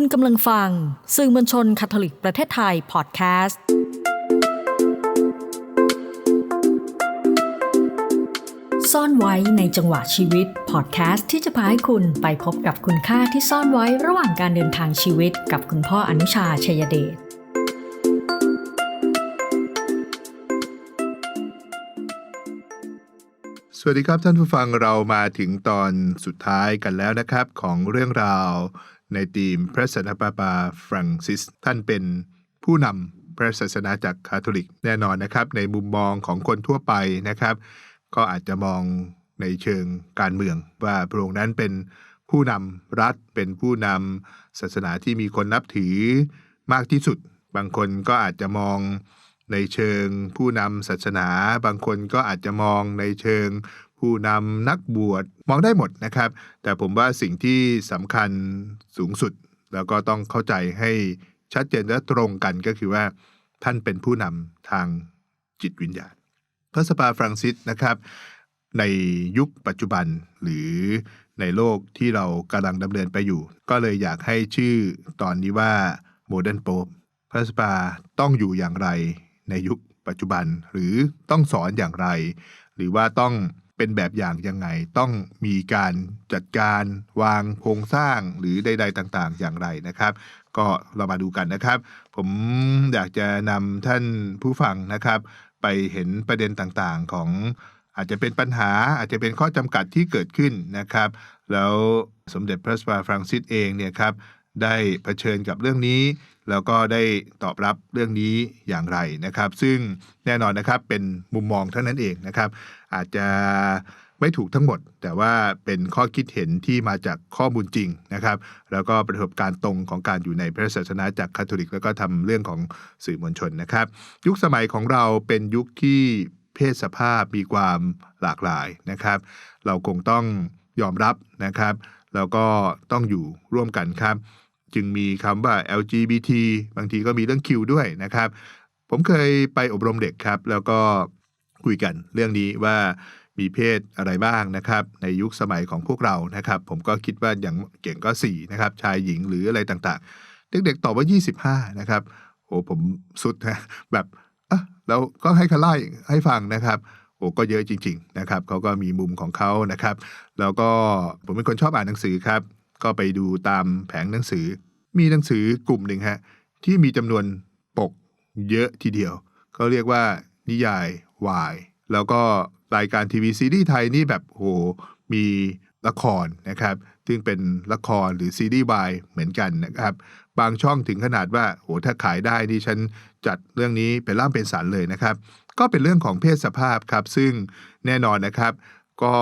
คุณกำลังฟัง สื่อมวลชนคาทอลิกประเทศไทยพอดแคสต์ ซ่อนไว้ในจังหวะชีวิตพอดแคสต์ที่จะพาให้คุณไปพบกับคุณค่าที่ซ่อนไว้ระหว่างการเดินทางชีวิตกับคุณพ่ออนุชาชัยเดชสวัสดีครับท่านผู้ฟังเรามาถึงตอนสุดท้ายกันแล้วนะครับ ของเรื่องราว ในทีมพระสันตะปาปาฟรังซิส ท่านเป็นผู้นำพระศาสนาจากคาทอลิกแน่นอนนะครับ ในมุมมองของคนทั่วไปนะครับ ก็อาจจะมองในเชิงการเมือง ว่าพระองค์นั้นเป็นผู้นำรัฐเป็นผู้นำศาสนาที่มีคนนับถือมากที่สุด บางคนก็อาจจะมองในเชิงผู้นำศาสนา บางคนก็อาจจะมองในเชิง ผู้นำนักบวชมองได้หมดนะครับ แต่ผมว่าสิ่งที่สำคัญสูงสุด แล้วก็ต้องเข้าใจให้ชัดเจนและตรงกันก็คือว่าท่านเป็นผู้นำทางจิตวิญญาณ พระสปาฟรังซิสนะครับในยุคปัจจุบันหรือในโลกที่เรากำลังดำเนินไปอยู่ ก็เลยอยากให้ชื่อตอนนี้ว่าโมเดิร์นโป๊ปพระสปาต้องอยู่อย่างไรในยุคปัจจุบันหรือต้องสอนอย่างไร หรือว่าต้อง เป็นแบบอย่างยังไง ต้องมีการจัดการวางโครงสร้างหรือใด ๆ ต่างๆ อย่างไรนะครับ ก็เรามาดูกันนะครับ ผมอยากจะนำท่านผู้ฟังนะครับ ไปเห็นประเด็นต่างๆของอาจจะเป็นปัญหาอาจจะเป็นข้อจำกัดที่เกิดขึ้นนะครับ แล้วสมเด็จพระสปาฟรังซิสเองเนี่ยครับ ได้เผชิญกับเรื่องนี้ แล้วก็ได้ตอบรับเรื่องนี้อย่างไรนะครับ ซึ่งแน่นอนนะครับเป็นมุมมองเท่านั้นเองนะครับ อาจจะไม่ถูกทั้งหมด แต่ว่าเป็นข้อคิดเห็นที่มาจากข้อมูลจริงนะครับ แล้วก็ประสบการณ์ตรงของการอยู่ในพระศาสนาจากคาทอลิก แล้วก็ทำเรื่องของสื่อมวลชนนะครับ ยุคสมัยของเราเป็นยุคที่เพศสภาพมีความหลากหลายนะครับ เราคงต้องยอมรับนะครับ แล้วก็ต้องอยู่ร่วมกันครับ จึงมีคำว่า LGBT บางทีก็มีเรื่องคิวด้วยนะครับ ผมเคยไปอบรมเด็กครับ แล้วก็คุยกันเรื่องนี้ว่ามีเพศอะไรบ้างนะครับ ในยุคสมัยของพวกเรานะครับ ผมก็คิดว่าอย่างเก่งก็ 4 นะครับ ชายหญิงหรืออะไรต่างๆ เด็กๆตอบว่า 25 นะครับโอ้ผมสุดนะแบบอะแล้วก็ให้เขาไล่ให้ฟังนะครับโอ้ก็เยอะจริง ๆ นะครับเขาก็มีมุมของเขานะครับ แล้วก็ผมเป็นคนชอบอ่านหนังสือครับ ก็ไปดูตามแผงหนังสือ มีหนังสือกลุ่มหนึ่งฮะที่มีจำนวนปกเยอะทีเดียวเขาเรียกว่านิยายวาย แล้วก็รายการทีวีซีรีส์ไทยนี่แบบโหมีละครนะครับซึ่งเป็นละครหรือซีรีส์วายเหมือนกันนะครับ บางช่องถึงขนาดว่าโหถ้าขายได้นี่ฉันจัดเรื่องนี้เป็นล่ามเป็นสันเลยนะครับ ก็เป็นเรื่องของเพศสภาพครับ ซึ่งแน่นอนนะครับ ก็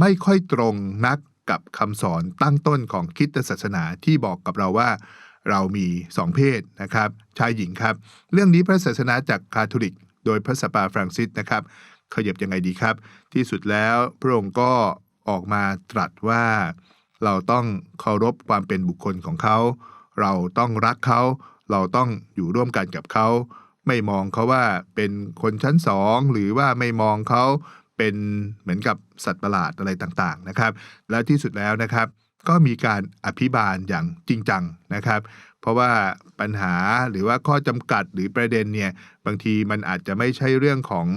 ไม่ค่อยตรงนัก กับคำสอนตั้งต้นของคิดศาสนาที่บอกกับเราว่าเรามีสองเพศนะครับ ชายหญิงครับ เรื่องนี้พระศาสนาจากคาทอลิก โดยพระสปาฟรังซิสนะครับขยับยังไงดีครับ ที่สุดแล้วพระองค์ก็ออกมาตรัสว่า เราต้องเคารพความเป็นบุคคลของเขา เราต้องรักเขา เราต้องอยู่ร่วมกันกับเขา ไม่มองเขาว่าเป็นคนชั้นสอง หรือว่าไม่มองเขา เป็นเหมือนกับสัตว์ประหลาดอะไรต่างๆนะครับ แล้วที่สุดแล้วนะครับ ก็มีการอภิบาลอย่างจริงจังนะครับ เพราะว่าปัญหาหรือว่าข้อจำกัดหรือประเด็นเนี่ยบางทีมันอาจจะไม่ใช่เรื่องของ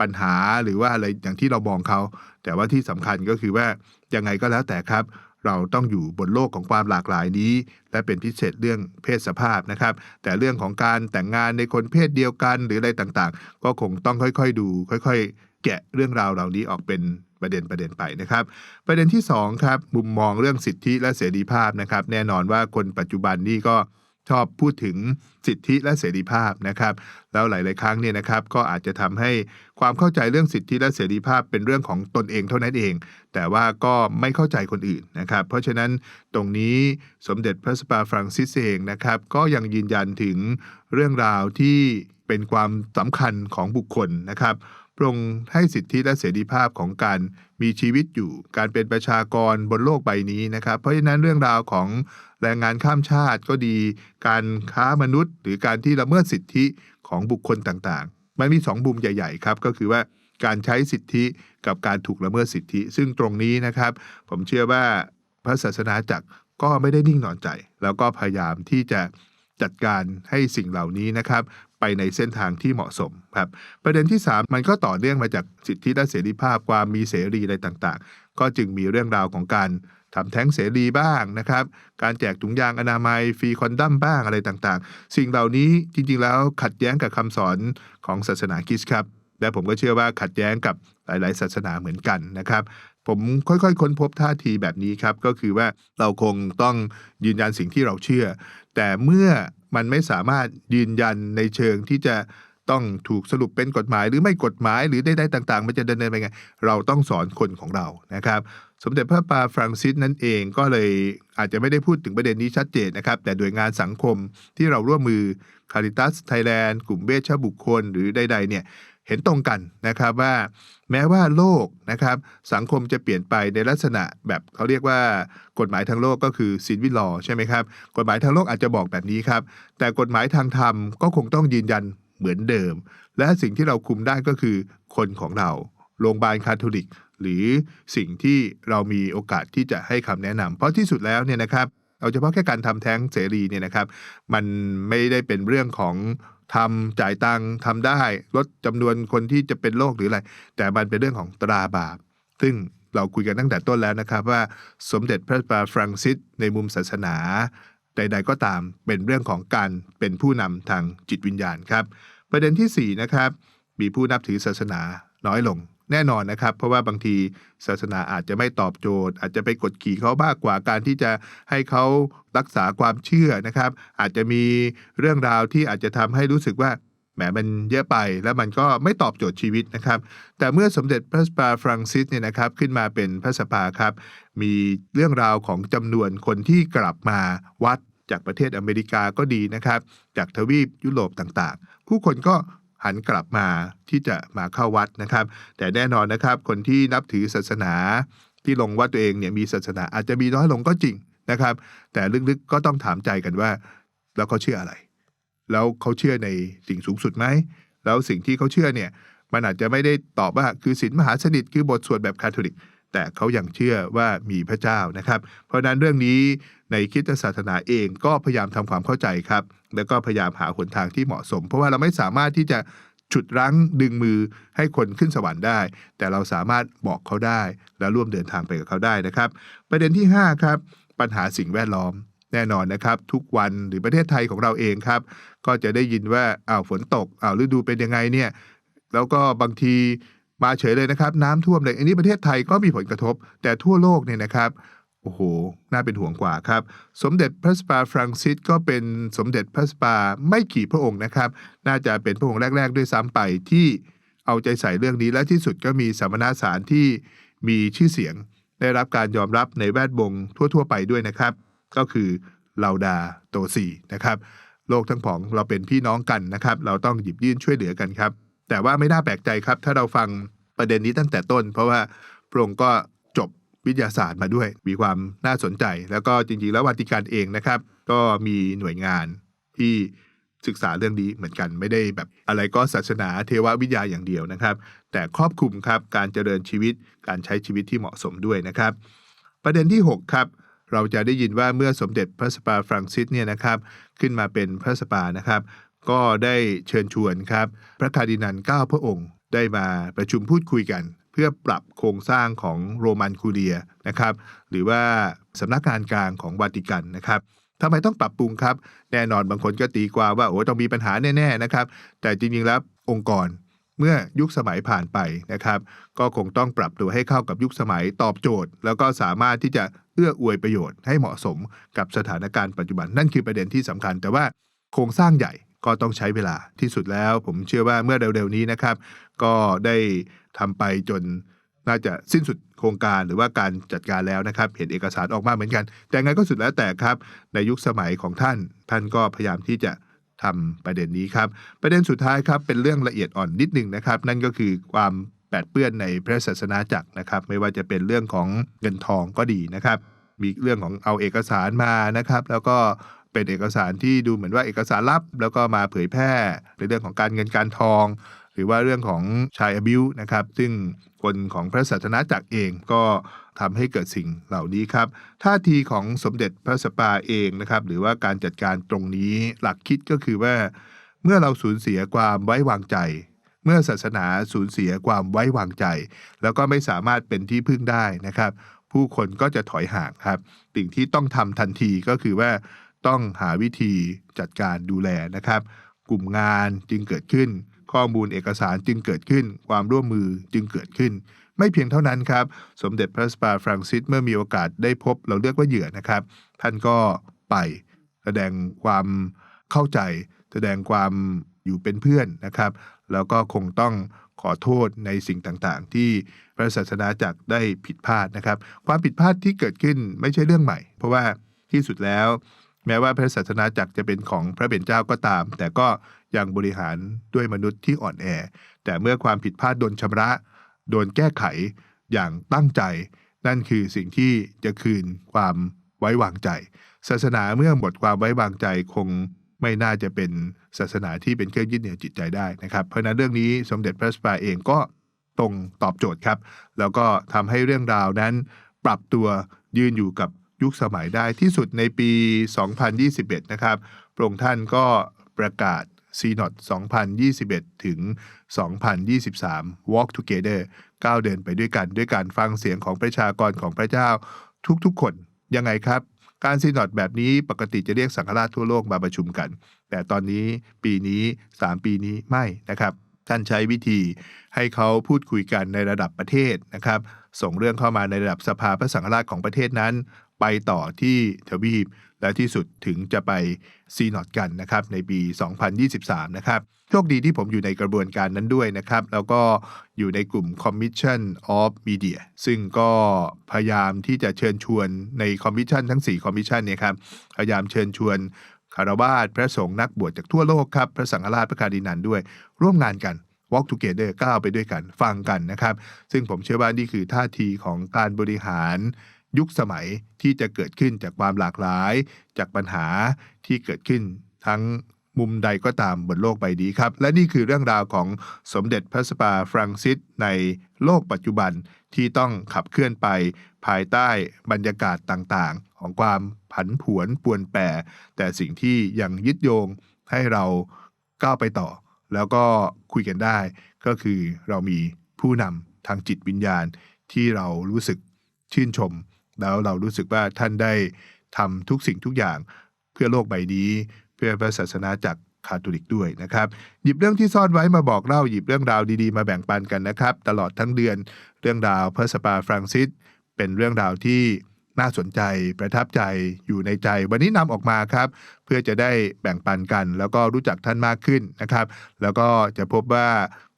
ปัญหาหรือว่าอะไรอย่างที่เรามองเขา แต่ว่าที่สำคัญก็คือว่ายังไงก็แล้วแต่ครับเราต้องอยู่บนโลกของความหลากหลายนี้ และเป็นพิเศษเรื่องเพศสภาพนะครับ แต่เรื่องของการแต่งงานในคนเพศเดียวกันหรืออะไรต่างๆ ก็คงต้องค่อยๆดู ค่อยๆ แกะเรื่องราวเหล่านี้ออกเป็นประเด็นประเด็นไปนะครับ ประเด็นที่2ครับมุมมองเรื่องสิทธิและเสรีภาพนะครับ แน่นอนว่าคนปัจจุบันนี่ก็ชอบพูดถึงสิทธิและเสรีภาพนะครับ แล้วหลาย ๆ ครั้งเนี่ยนะครับ ก็อาจจะทำให้ความเข้าใจเรื่องสิทธิและเสรีภาพเป็นเรื่องของตนเองเท่านั้นเอง แต่ว่าก็ไม่เข้าใจคนอื่นนะครับ เพราะฉะนั้นตรงนี้สมเด็จพระสปาฟรังซิสเองนะครับ ก็ยังยืนยันถึงเรื่องราวที่เป็นความสำคัญของบุคคลนะครับ พรงให้สิทธิและเสรีภาพของการมีชีวิตอยู่ การเป็นประชากรบนโลกใบนี้นะครับ เพราะฉะนั้นเรื่องราวของแรงงานข้ามชาติก็ดี การค้ามนุษย์ หรือการที่ละเมิดสิทธิของบุคคลต่างๆ มันมีสองมุมใหญ่ ๆ ครับ ก็คือว่าการใช้สิทธิกับการถูกละเมิดสิทธิ ซึ่งตรงนี้นะครับ ผมเชื่อว่าพระศาสนาจักรก็ไม่ได้นิ่งนอนใจ แล้วก็พยายามที่จะจัดการให้สิ่งเหล่านี้นะครับ ไปในเส้นทางที่เหมาะสมครับประเด็นที่ 3 มันก็ต่อเนื่องมาจากสิทธิและเสรีภาพความมีเสรีอะไรต่างๆ ก็จึงมีเรื่องราวของการทำแท้งเสรีบ้างนะครับ การแจกถุงยางอนามัยฟรีคอนดัมบ้างอะไรต่างๆ สิ่งเหล่านี้จริงๆแล้วขัดแย้งกับคำสอนของศาสนาคริสต์ครับ และผมก็เชื่อว่าขัดแย้งกับหลายๆ ศาสนาเหมือนกันนะครับ ผมค่อยๆ ค้นพบท่าทีแบบนี้ครับ ก็คือว่าเราคงต้องยืนยันสิ่งที่เราเชื่อ แต่เมื่อ มันไม่สามารถยืนยันในเชิงที่จะต้องถูกสรุปเป็นกฎหมาย หรือไม่กฎหมายหรือใดๆต่างๆ มันจะดำเนินไปไง เราต้องสอนคนของเรานะครับ สมเด็จพระปาฟรังซิสนั่นเองก็เลยอาจจะไม่ได้พูดถึงประเด็นนี้ชัดเจนนะครับ แต่โดยงานสังคมที่เราร่วมมือคาริตัสไทยแลนด์กลุ่มเวชบุคคลหรือใดๆเนี่ย เห็นตรงกันนะครับว่าแม้ว่าโลกนะครับสังคมจะเปลี่ยนไปในลักษณะแบบเขาเรียกว่ากฎหมายทางโลกก็คือซินวิลลอใช่ไหมครับกฎหมายทางโลกอาจจะบอกแบบนี้ครับแต่กฎหมายทางธรรมก็คงต้องยืนยันเหมือนเดิม และสิ่งที่เราคุมได้ก็คือคนของเราโรงพยาบาลคาทอลิก หรือสิ่งที่เรามีโอกาสที่จะให้คำแนะนำเพราะที่สุดแล้วเนี่ยนะครับเอาเฉพาะแค่การทำแท้งเสรีเนี่ยนะครับ มันไม่ได้เป็นเรื่องของ ทำจ่ายตังค์ทำได้ ลดจำนวนคนที่จะเป็นโรคหรืออะไร แต่มันเป็นเรื่องของตราบาป ซึ่งเราคุยกันตั้งแต่ต้นแล้วนะครับว่าสมเด็จพระบาฟรังซิสในมุมศาสนาใด ๆ ก็ตามเป็นเรื่องของการเป็นผู้นำทางจิตวิญญาณครับ ประเด็นที่4นะครับมีผู้นับถือศาสนาน้อยลง แน่นอนนะครับ เพราะว่าบางทีศาสนาอาจจะไม่ตอบโจทย์ อาจจะไปกดขี่เขามากกว่าการที่จะให้เขารักษาความเชื่อนะครับ อาจจะมีเรื่องราวที่อาจจะทำให้รู้สึกว่าแหมมันเยอะไปแล้วมันก็ไม่ตอบโจทย์ชีวิตนะครับ แต่เมื่อสมเด็จพระสปาฟรังซิสเนี่ยนะครับขึ้นมาเป็นพระสปาครับ มีเรื่องราวของจำนวนคนที่กลับมาวัดจากประเทศอเมริกาก็ดีนะครับ จากทวีปยุโรปต่างๆ ผู้คนก็ หันกลับมาที่จะมาเข้าวัดนะครับ แต่แน่นอนนะครับ คนที่นับถือศาสนาที่ลงว่าตัวเองเนี่ยมีศาสนาอาจจะมีน้อยลงก็จริงนะครับ แต่ลึกๆก็ต้องถามใจกันว่า แล้วเขาเชื่ออะไร แล้วเขาเชื่อในสิ่งสูงสุดไหม แล้วสิ่งที่เขาเชื่อเนี่ยมันอาจจะไม่ได้ตอบว่าคือศีลมหาสนิทคือบทสวดแบบคาทอลิก แต่เขายังเชื่อว่ามีพระเจ้านะครับ เพราะนั้นเรื่องนี้ในคิดศาสนาเองก็พยายามทำความเข้าใจครับ แล้วก็พยายามหาหนทางที่เหมาะสม เพราะว่าเราไม่สามารถที่จะฉุดรั้งดึงมือให้คนขึ้นสวรรค์ได้ แต่เราสามารถบอกเขาได้ และร่วมเดินทางไปกับเขาได้นะครับ ประเด็นที่ 5 ครับ ปัญหาสิ่งแวดล้อมแน่นอนนะครับ ทุกวันหรือประเทศไทยของเราเองครับ ก็จะได้ยินว่าอ้าวฝนตกอ้าวฤดูเป็นยังไงเนี่ยแล้วก็บางที มาเฉยเลยนะครับ น้ำท่วมเลยอันนี้ประเทศไทยก็มีผลกระทบ แต่ทั่วโลกเนี่ยนะครับโอ้โห น่าเป็นห่วงกว่าครับ สมเด็จพระสปาฟรังซิสก็เป็นสมเด็จพระสปาไม่กี่พระองค์นะครับ น่าจะเป็นพระองค์แรก ๆ ด้วยซ้ำไปที่เอาใจใส่เรื่องนี้และที่สุดก็มีสมณสารที่มีชื่อเสียง ได้รับการยอมรับในแวดวงทั่ว ๆ ไปด้วยนะครับ ก็คือลาวดาโตซีนะครับ โลกทั้งผองเราเป็นพี่น้องกันนะครับ เราต้องหยิบยื่นช่วยเหลือกันครับ แต่ว่าไม่น่าแปลกใจครับ ถ้าเราฟังประเด็นนี้ตั้งแต่ต้น เพราะว่าพระองค์ก็จบวิทยาศาสตร์มาด้วย มีความน่าสนใจ แล้วก็จริงๆ แล้ววัติกันเองนะครับ ก็มีหน่วยงานที่ศึกษาเรื่องนี้เหมือนกันไม่ได้แบบอะไรก็ศาสนาเทววิทยาอย่างเดียวนะครับ แต่ครอบคลุมครับการเจริญชีวิตการใช้ชีวิตที่เหมาะสมด้วยนะครับ ประเด็นที่ 6 ครับ เราจะได้ยินว่าเมื่อสมเด็จพระสปาฟรังซิสเนี่ยนะครับ ขึ้นมาเป็นพระสปานะครับ ก็ได้เชิญชวนครับ พระคาร์ดินัล9พระองค์ ได้มาประชุมพูดคุยกัน เพื่อปรับโครงสร้างของโรมันคูเรียนะครับ หรือว่าสำนักงานกลางของวาติกันนะครับทำไมต้องปรับปรุงครับ แน่นอนบางคนก็ตีความว่าโอ้ต้องมีปัญหาแน่ๆนะครับ แต่จริงๆแล้วองค์กรเมื่อยุคสมัยผ่านไปนะครับ ก็คงต้องปรับตัวให้เข้ากับยุคสมัยตอบโจทย์ แล้วก็สามารถที่จะเอื้ออวยประโยชน์ให้เหมาะสมกับสถานการณ์ปัจจุบันนั่นคือประเด็นที่สำคัญ แต่ว่าโครงสร้างใหญ่ ก็ต้องใช้เวลาที่สุดแล้ว ผมเชื่อว่าเมื่อเร็วๆนี้นะครับ ก็ได้ทำไปจนน่าจะสิ้นสุดโครงการหรือว่าการจัดการแล้วนะครับ เห็นเอกสารออกมาเหมือนกัน แต่ไงก็สุดแล้วแต่ครับ ในยุคสมัยของท่าน ท่านก็พยายามที่จะทำประเด็นนี้ครับ ประเด็นสุดท้ายครับเป็นเรื่องละเอียดอ่อนนิดหนึ่งนะครับ นั่นก็คือความแปดเปื้อนในพระศาสนาจักรนะครับ ไม่ว่าจะเป็นเรื่องของเงินทองก็ดีนะครับ มีเรื่องของเอาเอกสารมานะครับ แล้วก็ เป็นเอกสารที่ดูเหมือนว่าเอกสารลับ แล้วก็มาเผยแพร่ในเรื่องของการเงินการทอง หรือว่าเรื่องของชายอบิวนะครับ ซึ่งคนของพระศาสนาจักรเองก็ทำให้เกิดสิ่งเหล่านี้ครับ ท่าทีของสมเด็จพระสปาเองนะครับ หรือว่าการจัดการตรงนี้หลักคิดก็คือว่า เมื่อเราสูญเสียความไว้วางใจ เมื่อศาสนาสูญเสียความไว้วางใจ แล้วก็ไม่สามารถเป็นที่พึ่งได้นะครับ ผู้คนก็จะถอยห่างครับ สิ่งที่ต้องทำทันทีก็คือว่า ต้องหาวิธีจัดการดูแลนะครับ กลุ่มงานจึงเกิดขึ้น ข้อมูลเอกสารจึงเกิดขึ้น ความร่วมมือจึงเกิดขึ้น ไม่เพียงเท่านั้นครับ สมเด็จพระสปาฟรังซิสเมื่อมีโอกาสได้พบเราเรียกว่าเหยื่อนะครับ ท่านก็ไปแสดงความเข้าใจ แสดงความอยู่เป็นเพื่อนนะครับ แล้วก็คงต้องขอโทษในสิ่งต่างๆ ที่พระศาสนาจักรได้ผิดพลาดนะครับ ความผิดพลาดที่เกิดขึ้นไม่ใช่เรื่องใหม่ เพราะว่าที่สุดแล้ว แม้ว่าพระศาสนาจักรจะเป็นของพระเป็นเจ้าก็ตาม แต่ก็ยังบริหารด้วยมนุษย์ที่อ่อนแอ แต่เมื่อความผิดพลาดโดนชำระ โดนแก้ไขอย่างตั้งใจ นั่นคือสิ่งที่จะคืนความไว้วางใจ ศาสนาเมื่อหมดความไว้วางใจคงไม่น่าจะเป็นศาสนาที่เป็นเครื่องยึดเหนี่ยวจิตใจได้นะครับ เพราะนั้นเรื่องนี้สมเด็จพระสปาเองก็ตรงตอบโจทย์ครับ แล้วก็ทำให้เรื่องราวนั้นปรับตัวยืนอยู่กับ ยุคสมัยได้ที่สุดในปี 2021 นะครับพระองค์ท่านก็ประกาศ c n o t 2021 ถึง 2023 Walk Together ก้าวเดินไปด้วยกันด้วยการฟังเสียงของประชากรของพระเจ้าทุกๆคน ยังไงครับ การซีนอดแบบนี้ปกติจะเรียกสังฆราชทั่วโลกมาประชุมกัน แต่ตอนนี้ปีนี้ 3 ปีนี้ไม่นะครับ ท่านใช้วิธีให้เขาพูดคุยกันในระดับประเทศนะครับ ส่งเรื่องเข้ามาในระดับสภาพระสังฆราชของประเทศนั้น ไปต่อที่ทวีป และที่สุดถึงจะไปซีนอดกันนะครับในปี 2023 นะครับโชคดีที่ผมอยู่ในกระบวนการนั้นด้วยนะครับ แล้วก็อยู่ในกลุ่ม Commission of Media ซึ่งก็พยายามที่จะเชิญชวนในคอมมิชชั่นทั้ง 4 คอมมิชชั่นเนี่ยครับพยายามเชิญชวนคารวาสพระสงฆ์นักบวชจากทั่วโลกครับ พระสังฆราชพระคาดินันด้วย ร่วมงานกัน Walk Together ก้าวไปด้วยกัน ฟังกันนะครับ ซึ่งผมเชื่อว่านี่คือท่าทีของการบริหาร ยุคสมัยที่จะเกิดขึ้นจากความหลากหลาย จากปัญหาที่เกิดขึ้นทั้งมุมใดก็ตามบนโลกใบนี้ครับ และนี่คือเรื่องราวของสมเด็จพระสปาฟรังซิสในโลกปัจจุบันที่ต้องขับเคลื่อนไป ภายใต้บรรยากาศต่างๆ ของความผันผวนปวนแปรแต่สิ่งที่ยังยึดโยงให้เราก้าวไปต่อ แล้วก็คุยกันได้ ก็คือเรามีผู้นำทางจิตวิญญาณที่เรารู้สึกชื่นชม แล้วเรารู้สึกว่าท่านได้ทำทุกสิ่งทุกอย่างเพื่อโลกใบนี้ เพื่อพระศาสนาจักคาทอลิกด้วยนะครับ หยิบเรื่องที่ซ่อนไว้มาบอกเล่าหยิบเรื่องราวดีๆ มาแบ่งปันกันนะครับ ตลอดทั้งเดือนเรื่องราวพระสปาฟรังซิสเป็นเรื่องราวที่น่าสนใจประทับใจอยู่ในใจ วันนี้นำออกมาครับ เพื่อจะได้แบ่งปันกัน แล้วก็รู้จักท่านมากขึ้นนะครับ แล้วก็จะพบว่า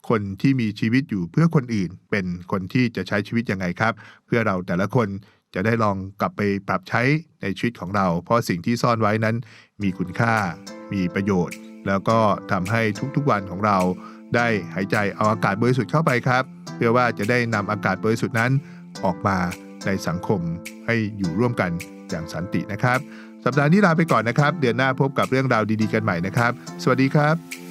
คนที่มีชีวิตอยู่เพื่อคนอื่น เป็นคนที่จะใช้ชีวิตยังไงครับ เพื่อเราแต่ละคน จะได้ลองกลับไปปรับใช้ในชีวิตของเรา เพราะสิ่งที่ซ่อนไว้นั้นมีคุณค่า มีประโยชน์ แล้วก็ทำให้ทุกๆวันของเรา ได้หายใจเอาอากาศบริสุทธิ์เข้าไปครับ เพื่อว่าจะได้นำอากาศบริสุทธิ์นั้นออกมาในสังคมให้อยู่ร่วมกันอย่างสันตินะครับ สัปดาห์นี้ลาไปก่อนนะครับ เดือนหน้าพบกับเรื่องราวดีๆกันใหม่นะครับ สวัสดีครับ